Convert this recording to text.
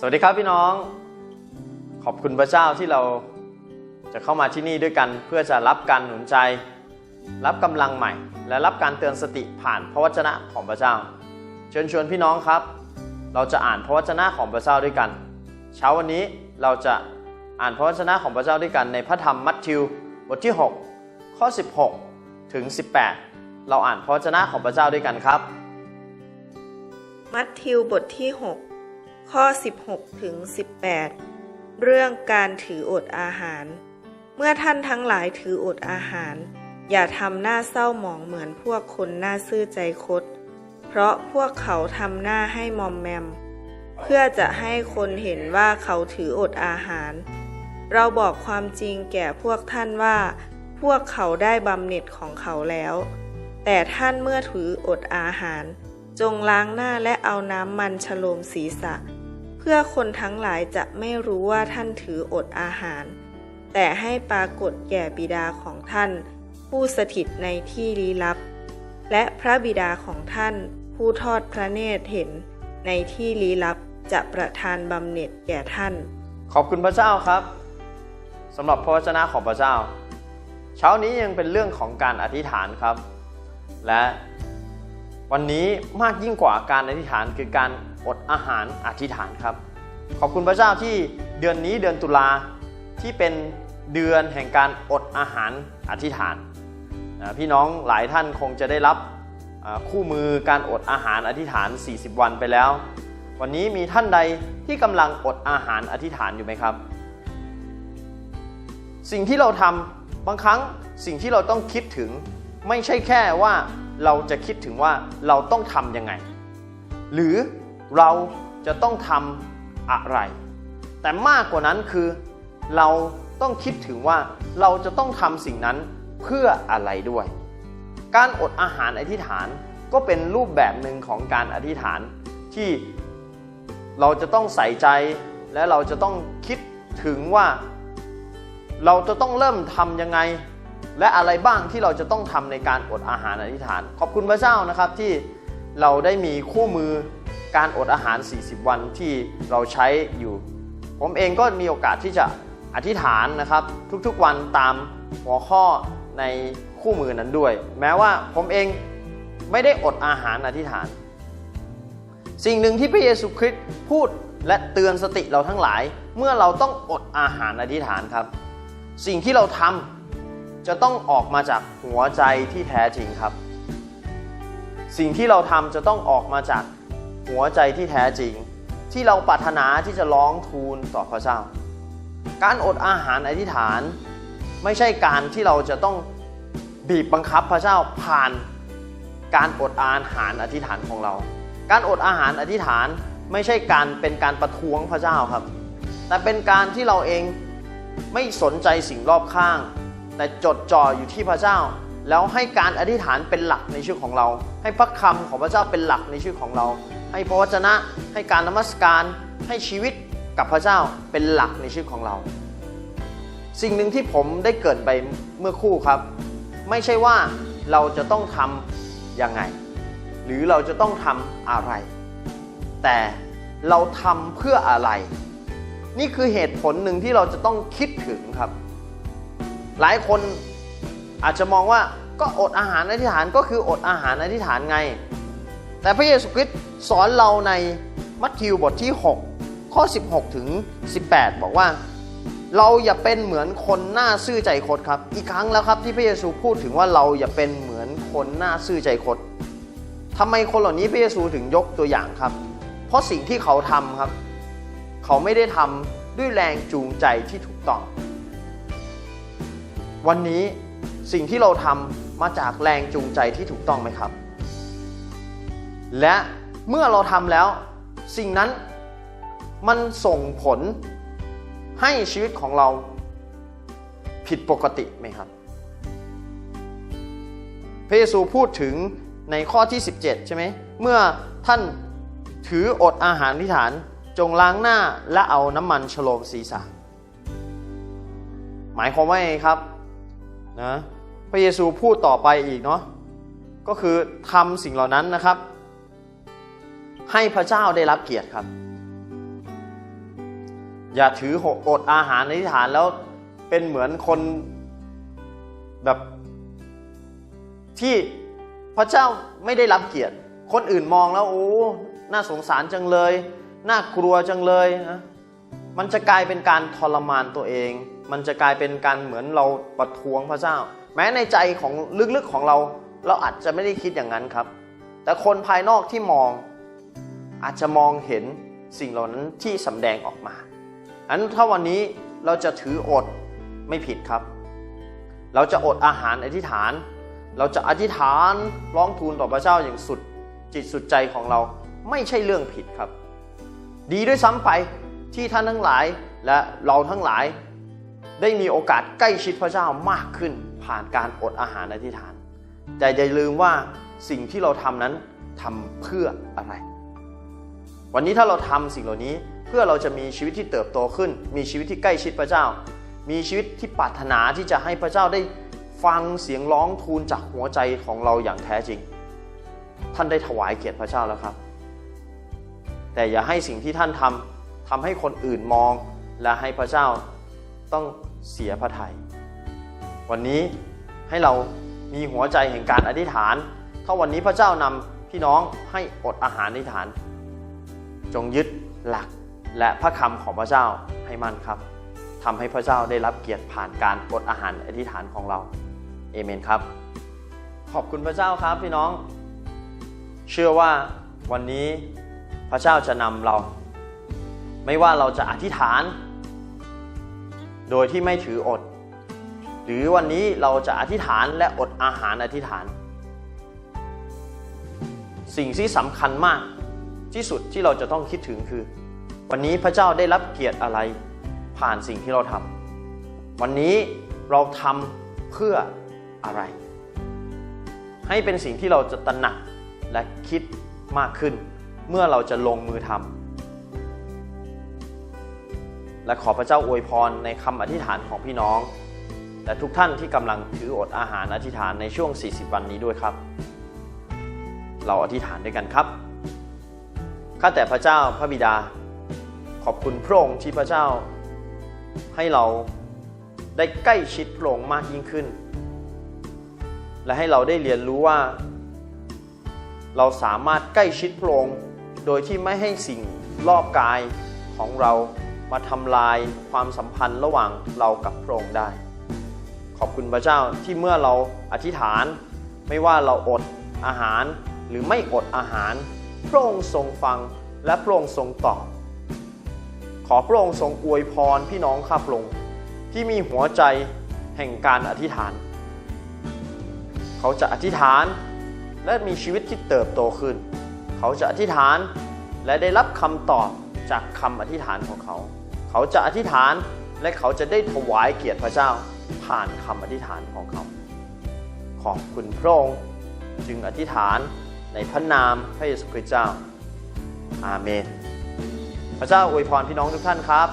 สวัสดีครับพี่น้อง ขอบคุณพระเจ้าที่เราจะเข้ามาที่นี่ด้วยกันเพื่อจะรับการหนุนใจ รับกำลังใหม่ และรับการเตือนสติผ่านพระวจนะของพระเจ้า เชิญชวนพี่น้องครับ เราจะอ่านพระวจนะของพระเจ้าด้วยกัน เช้าวันนี้เราจะอ่านพระวจนะของพระเจ้าด้วยกันในพระธรรมมัทธิวบทที่ 6 ข้อ 16 ถึง 18 เราอ่านพระวจนะของพระเจ้าด้วยกันครับ มัทธิวบทที่ 6 ข้อ 16 ถึง 18 เรื่องการถืออดอาหาร เมื่อท่านทั้งหลายถืออดอาหาร อย่าทำหน้าเศร้าหมองเหมือนพวกคนหน้าซื่อใจคด เพราะพวกเขาทำหน้าให้มอมแมม เพื่อจะให้คนเห็นว่าเขาถืออดอาหาร เราบอกความจริงแก่พวกท่านว่า พวกเขาได้บำเหน็จของเขาแล้ว แต่ท่านเมื่อถืออดอาหารจงล้างหน้าและเอาน้ำมันฉโลมศีรษะ เพื่อคนทั้งหลายจะไม่รู้ว่าท่านถืออดอาหาร แต่ให้ปรากฏแก่บิดาของท่าน ผู้สถิตในที่ลี้ลับ และพระบิดาของท่าน ผู้ทอดพระเนตรเห็น ในที่ลี้ลับจะประทานบำเหน็จแก่ท่าน ขอบคุณพระเจ้าครับสำหรับพระวจนะของพระเจ้า เช้านี้ยังเป็นเรื่องของการอธิษฐานครับ และวันนี้มากยิ่งกว่าการอธิษฐานคือการ อดอาหารอธิษฐานครับ ขอบคุณพระเจ้าที่เดือนนี้เดือนตุลาที่เป็นเดือนแห่งการอดอาหารอธิษฐาน พี่น้องหลายท่านคงจะได้รับคู่มือการอดอาหารอธิษฐาน 40 วันไปแล้ว วันนี้มีท่านใดที่กำลังอดอาหารอธิษฐานอยู่ไหมครับ สิ่งที่เราทำบางครั้งสิ่งที่เราต้องคิดถึงไม่ใช่แค่ว่าเราจะคิดถึงว่าเราต้องทำยังไง หรือ เราจะต้องทำอะไร แต่มากกว่านั้นคือ เราต้องคิดถึงว่าเราจะต้องทำสิ่งนั้นเพื่ออะไรด้วย การอดอาหารอธิษฐานก็เป็นรูปแบบหนึ่งของการอธิษฐานที่เราจะต้องใส่ใจและเราจะต้องคิดถึงว่า เราจะต้องเริ่มทำยังไง และอะไรบ้างที่เราจะต้องทำในการอดอาหารอธิษฐาน ขอบคุณพระเจ้านะครับที่เราได้มีคู่มือ การอดอาหาร 40 วันที่เราใช้อยู่ ผมเองก็มีโอกาสที่จะอธิษฐานนะครับ ทุกๆวันตามหัวข้อในคู่มือนั้นด้วย แม้ว่าผมเองไม่ได้อดอาหารอธิษฐาน สิ่งหนึ่งที่พระเยซูคริสต์พูดและเตือนสติเราทั้งหลาย เมื่อเราต้องอดอาหารอธิษฐานครับ สิ่งที่เราทำจะต้องออกมาจากหัวใจที่แท้จริงครับ สิ่งที่เราทำจะต้องออกมาจาก หัวใจที่แท้จริง ที่เราปรารถนาที่จะร้องทูลต่อพระเจ้า การอดอาหารอธิษฐานไม่ใช่การที่เราจะต้องบีบบังคับพระเจ้าผ่านการอดอาหารอธิษฐานของเรา การอดอาหารอธิษฐานไม่ใช่การเป็นการประท้วงพระเจ้าครับ แต่เป็นการที่เราเองไม่สนใจสิ่งรอบข้าง แต่จดจ่ออยู่ที่พระเจ้า แล้วให้การอธิษฐานเป็นหลักในชีวิตของเรา ให้พระคำของพระเจ้าเป็นหลักในชีวิตของเรา ให้พระวจนะ ให้การนมัสการ ให้ชีวิตกับพระเจ้าเป็นหลักในชีวิตของเรา สิ่งหนึ่งที่ผมได้เกิดไปเมื่อคู่ครับ ไม่ใช่ว่าเราจะต้องทำยังไง หรือเราจะต้องทำอะไร แต่เราทำเพื่ออะไร นี่คือเหตุผลหนึ่งที่เราจะต้องคิดถึงครับ หลายคนอาจจะมองว่าก็อดอาหารอธิษฐานก็คืออดอาหารอธิษฐานไง แต่พระเยซูคริสต์สอนเราในมัทธิวบทที่ 6 ข้อ 16 ถึง 18 บอกว่า เราอย่าเป็นเหมือนคนหน้าซื่อใจคดครับ อีกครั้งแล้วครับที่พระเยซูพูดถึงว่าเราอย่าเป็นเหมือนคนหน้าซื่อใจคดทำไมคนเหล่านี้พระเยซูถึงยกตัวอย่างครับ เพราะสิ่งที่เขาทำครับ เขาไม่ได้ทำด้วยแรงจูงใจที่ถูกต้อง วันนี้สิ่งที่เราทำมาจากแรงจูงใจที่ถูกต้องไหมครับ และเมื่อเราทำแล้วสิ่งนั้นมันส่งผลให้ชีวิตของเราผิดปกติไหมครับ พระเยซูพูดถึงในข้อที่ 17 ใช่ไหม เมื่อท่านถืออดอาหารที่ฐานจงล้างหน้าและเอาน้ำมันฉโลมศีรษะ หมายความว่าไงครับนะพระเยซูพูดต่อไปอีกเนาะก็คือทำสิ่งเหล่านั้นนะครับ ให้พระเจ้าได้รับเกียรติครับ อย่าถืออดอาหารในที่ฐานแล้วเป็นเหมือนคนแบบที่พระเจ้าไม่ได้รับเกียรติ คนอื่นมองแล้วโอ้น่าสงสารจังเลย น่ากลัวจังเลยนะมันจะกลายเป็นการทรมานตัวเอง มันจะกลายเป็นการเหมือนเราประท้วงพระเจ้า แม้ในใจของลึกๆของเรา เราอาจจะไม่ได้คิดอย่างนั้นครับ แต่คนภายนอกที่มอง อาจจะมองเห็นสิ่งเหล่านั้นที่สำแดงออกมา อันถ้าวันนี้เราจะถืออดไม่ผิดครับ เราจะอดอาหารอธิษฐาน เราจะอธิษฐานร้องทูลต่อพระเจ้าอย่างสุดจิตสุดใจของเราไม่ใช่เรื่องผิดครับ ดีด้วยซ้ำไปที่ท่านทั้งหลายและเราทั้งหลายได้มีโอกาสใกล้ชิดพระเจ้ามากขึ้นผ่านการอดอาหารอธิษฐาน แต่อย่าลืมว่าสิ่งที่เราทำนั้นทำเพื่ออะไร วันนี้ถ้าเราทำสิ่งเหล่านี้เพื่อเราจะมีชีวิตที่เติบโตขึ้น มีชีวิตที่ใกล้ชิดพระเจ้า มีชีวิตที่ปรารถนาที่จะให้พระเจ้าได้ฟังเสียงร้องทูลจากหัวใจของเราอย่างแท้จริง ท่านได้ถวายเกียรติพระเจ้าแล้วครับ แต่อย่าให้สิ่งที่ท่านทำทำให้คนอื่นมองและให้พระเจ้าต้องเสียพระทยัยวันนี้ให้เรามีหัวใจแห่งการอธิษฐาน ถ้าวันนี้พระเจ้านำพี่น้องให้อดอาหารอธิษฐาน จงยึดหลักและพระคำของพระเจ้าให้มั่นครับทำให้พระเจ้าได้รับเกียรติผ่านการอดอาหารอธิษฐานของเราเอเมนครับ ขอบคุณพระเจ้าครับพี่น้อง เชื่อว่าวันนี้พระเจ้าจะนำเรา ไม่ว่าเราจะอธิษฐาน โดยที่ไม่ถืออด หรือวันนี้เราจะอธิษฐานและอดอาหารอธิษฐาน สิ่งที่สำคัญมาก ที่สุดที่เราจะต้องคิดถึงคือ วันนี้พระเจ้าได้รับเกียรติอะไรผ่านสิ่งที่เราทำวันนี้เราทำเพื่ออะไร ให้เป็นสิ่งที่เราจะตระหนักและคิดมากขึ้น เมื่อเราจะลงมือทำและขอพระเจ้าอวยพรในคำอธิษฐานของพี่น้อง และทุกท่านที่กำลังถืออดอาหารอธิษฐานในช่วง 40 วันนี้ด้วยครับ เราอธิษฐานด้วยกันครับ ข้าแต่พระเจ้าพระบิดา ขอบคุณพระองค์ที่พระเจ้า ให้เราได้ใกล้ชิดพระองค์มากยิ่งขึ้น และให้เราได้เรียนรู้ว่า เราสามารถใกล้ชิดพระองค์โดยที่ไม่ให้สิ่งรอบกายของเรามาทำลายความสัมพันธ์ระหว่างเรากับพระองค์ได้ ขอบคุณพระเจ้าที่เมื่อเราอธิษฐาน ไม่ว่าเราอดอาหารหรือไม่อดอาหาร พระองค์ทรงฟังและพระองค์ทรงตอบ ขอพระองค์ทรงอวยพรพี่น้องข้าพระองค์ที่มีหัวใจแห่งการอธิษฐาน เขาจะอธิษฐานและมีชีวิตที่เติบโตขึ้น เขาจะอธิษฐานและได้รับคำตอบจากคำอธิษฐานของเขา เขาจะอธิษฐานและเขาจะได้ถวายเกียรติพระเจ้าผ่านคำอธิษฐานของเขา ขอบคุณพระองค์จึงอธิษฐาน ในพระนามพระเยซูคริสต์เจ้า อาเมน พระเจ้าอวยพรพี่น้องทุกท่านครับ